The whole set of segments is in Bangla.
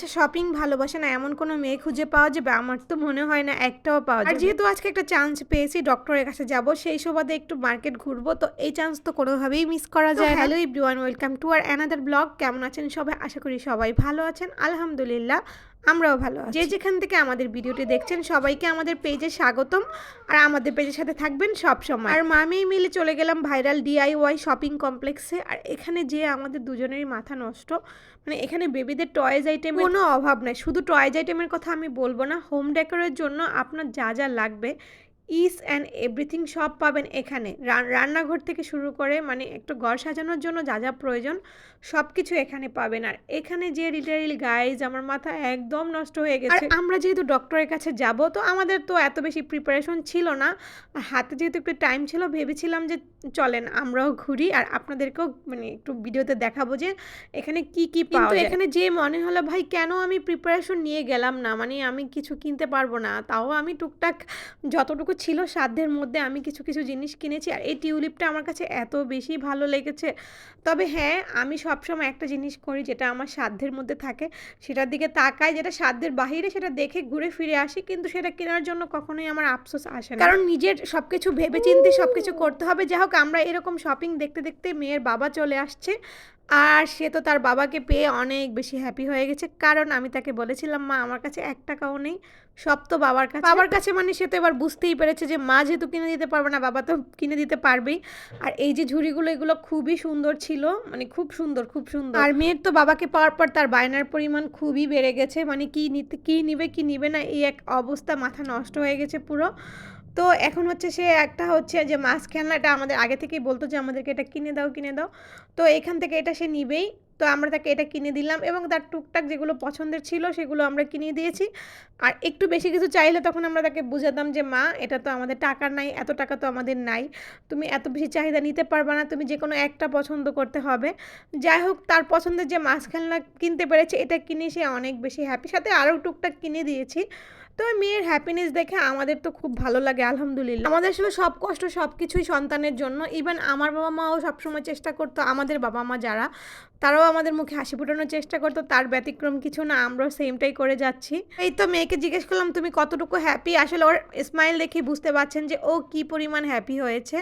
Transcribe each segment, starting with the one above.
আচ্ছা শপিং ভালোবাসে না এমন কোনো মেয়ে খুঁজে পাওয়া যাবে? আমার তো মনে হয় না একটাও পাওয়া যাবে। যেহেতু আজকে একটা চান্স পেয়েছি ডক্টরের কাছে যাব সেই সুবাদে একটু মার্কেট ঘুরবো তো এই চান্স তো কোনোভাবেই মিস করা যায় hello everyone welcome to R another blog কেমন আছেন সবাই? আশা করি সবাই ভালো আছেন। আলহামদুলিল্লাহ। আমরাও ভালো যে যেখান থেকে আমাদের ভিডিওটি দেখছেন সবাইকে আমাদের পেজে স্বাগতম। আর আমাদের পেজের সাথে থাকবেন সব সময়। আর মামি মিলে চলে গেলাম ভাইরাল ডিআইওয়াই শপিং কমপ্লেক্সে আর এখানে যে আমাদের দুজনেরই মাথা নষ্ট মানে এখানে বেবিদের টয়েজ আইটেম কোনো অভাব নাই। শুধু টয়েজ আইটেমের কথা আমি বলব না হোম ডেকোরের জন্য আপনার যা যা লাগবে ইস অ্যান্ড এভরিথিং সব পাবেন এখানে। রান্নাঘর থেকে শুরু করে মানে একটু ঘর সাজানোর জন্য যা যা প্রয়োজন সব কিছু এখানে পাবেন। আর এখানে যে রিটেল গাইজ আমার মাথা একদম নষ্ট হয়ে গেছে। আমরা যেহেতু ডক্টরের কাছে যাব তো আমাদের তো এত বেশি প্রিপারেশন ছিল না। হাতে যেহেতু একটু টাইম ছিল ভেবেছিলাম যে চলেন আমরাও ঘুরি। আর আপনাদেরকেও মানে একটু ভিডিওতে দেখাবো যে এখানে কি কি পাওয়া এখানে যে মনে হলো ভাই কেন আমি প্রিপারেশন নিয়ে গেলাম না? মানে আমি কিছু কিনতে পারব না। তাও আমি টুকটাক যতটুকু ছিল সাধ্যের মধ্যে আমি কিছু কিছু জিনিস কিনেছি আর এই টিউলিপটা আমার কাছে এত বেশি ভালো লেগেছে। তবে হ্যাঁ আমি সবসময় একটা জিনিস করি যেটা আমার সাধ্যের মধ্যে থাকে, সেটার দিকে তাকাই, যেটা সাধ্যের বাহিরে সেটা দেখে ঘুরে ফিরে আসি, কিন্তু সেটা কেনার জন্য কখনোই আমার আফসোস আসে না। কারণ নিজের সব কিছু ভেবে চিন্তে সব কিছু করতে হবে। যাই হোক, আমরা এরকম শপিং দেখতে দেখতে মেয়ের বাবা চলে আসছে। আর সে তো তার বাবাকে পেয়ে অনেক বেশি হ্যাপি হয়ে গেছে। কারণ আমি তাকে বলেছিলাম মা আমার কাছে এক টাকাও নেই সব তো বাবার কাছে। বাবার কাছে মানে সে তো এবার বুঝতেই পেরেছে যে মা যেহেতু কিনে দিতে পারবে না বাবা তো কিনে দিতে পারবেই। আর এই যে ঝুড়িগুলো এগুলো খুবই সুন্দর ছিল মানে খুব সুন্দর খুব সুন্দর। আর মেয়ের তো বাবাকে পাওয়ার পর তার বায়নার পরিমাণ খুবই বেড়ে গেছে মানে কি নিতে কী নিবে কি নিবে না এই এক অবস্থা মাথা নষ্ট হয়ে গেছে পুরো। তো এখন হচ্ছে সে একটা হচ্ছে যে মাছ খেলনা এটা আমাদের আগে থেকেই বলতো যে, আমাদেরকে এটা কিনে দাও কিনে দাও। তো এখান থেকে এটা সে নিবেই। তো আমরা তাকে এটা কিনে দিলাম এবং তার টুকটাক যেগুলো পছন্দের ছিল সেগুলো আমরা কিনে দিয়েছি। আর একটু বেশি কিছু চাইলে তখন আমরা তাকে বুঝাতাম যে, মা, এটা তো আমাদের টাকা নাই, এত টাকা তো আমাদের নাই। তুমি এত বেশি চাহিদা নিতে পারবে না, তুমি যে কোনো একটা পছন্দ করতে হবে। যাই হোক, তার পছন্দের যে মাছ খেলনা কিনতে পেরেছে, এটা কিনে সে অনেক বেশি হ্যাপি সাথে আরও টুকটাক কিনে দিয়েছি। তো মেয়ের হ্যাপিনেস দেখে আমাদের তো খুব ভালো লাগে, আলহামদুলিল্লাহ। আমাদের আসলে সব কষ্ট সব কিছুই সন্তানের জন্য। ইভেন আমার বাবা মাও সবসময় চেষ্টা করতো, আমাদের বাবা মা যারা, তারাও আমাদের মুখে হাসি ফোটানোর চেষ্টা করতো, তার ব্যতিক্রম কিছু না, আমরাও সেমটাই করে যাচ্ছি। এই তো মেয়েকে জিজ্ঞেস করলাম, তুমি কতটুকু হ্যাপি আসলে ওর স্মাইল দেখে বুঝতে পারছেন যে ও কি পরিমাণ হ্যাপি হয়েছে।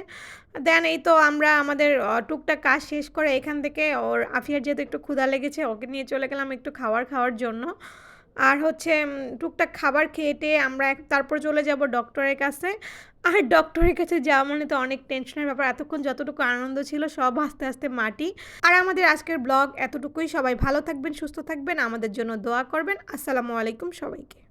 দেন এই তো আমরা আমাদের টুকটাক কাজ শেষ করে এখান থেকে ওর আফিয়ার যেহেতু একটু ক্ষুধা লেগেছে, ওকে নিয়ে চলে গেলাম একটু খাওয়ার খাওয়ার জন্য। আর হচ্ছে টুকটাক খাবার খেয়েটে আমরা তারপর চলে যাব ডক্টরের কাছে। আর ডক্টরের কাছে যাওয়া মানে তো অনেক টেনশনের ব্যাপার। এতক্ষণ যতটুকু আনন্দ ছিল সব আস্তে আস্তে মাটি। আর আমাদের আজকের ব্লগ এতটুকুই। সবাই ভালো থাকবেন, সুস্থ থাকবেন। আমাদের জন্য দোয়া করবেন। আসসালামু আলাইকুম সবাইকে।